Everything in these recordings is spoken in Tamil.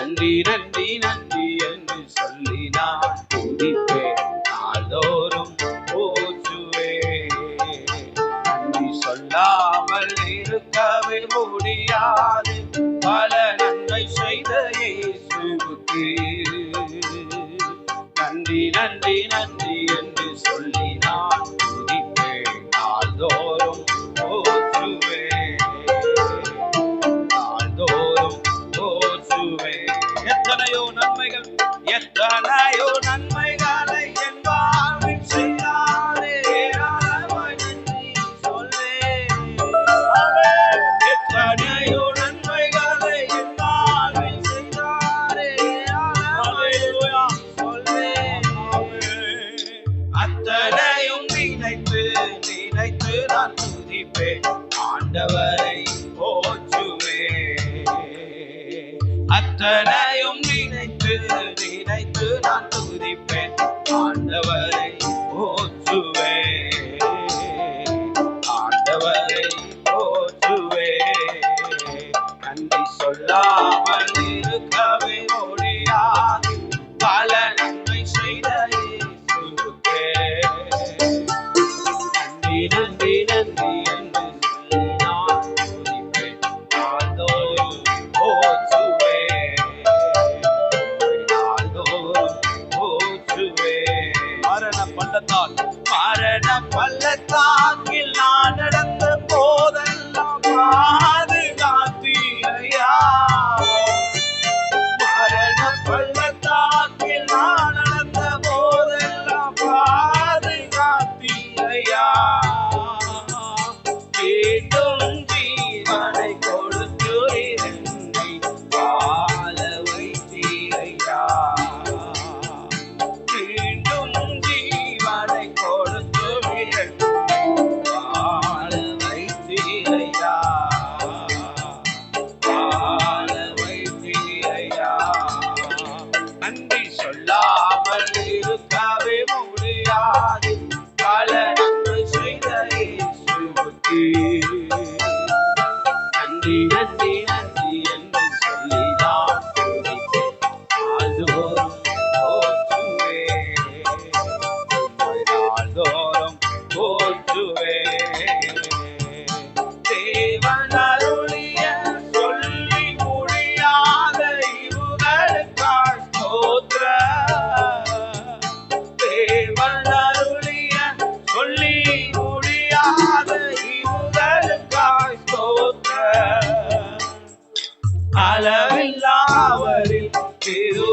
நன்றி நன்றி நன்றி. எத்தனையோ நன்மைகளை என் வாழ்வில் செய்தாரே. அளவாய் எத்தனையோ நன்மைகளை என் வாழ்வில் செய்தாரே அளவாய் அத்தனையும் நினைத்து நினைத்து நான் துதிப்பேன். ஆண்டவரை அத்தனையும் நினைத்து நான் துதிப்பேன். ஆண்டவரை பள்ளத்தால் மரண பள்ளத்தால் சொல்லாமல் இருக்கவே முடியாது. பல நன்மை செய்த நன்றி நன்றி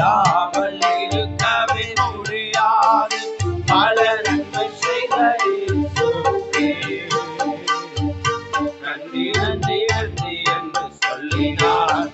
இல்லாமல் இருக்கவே முடியாது பல நன்மை செய்த இயேசுவுக்கே. நன்றி நன்றி நன்றி என்று சொல்லி நான்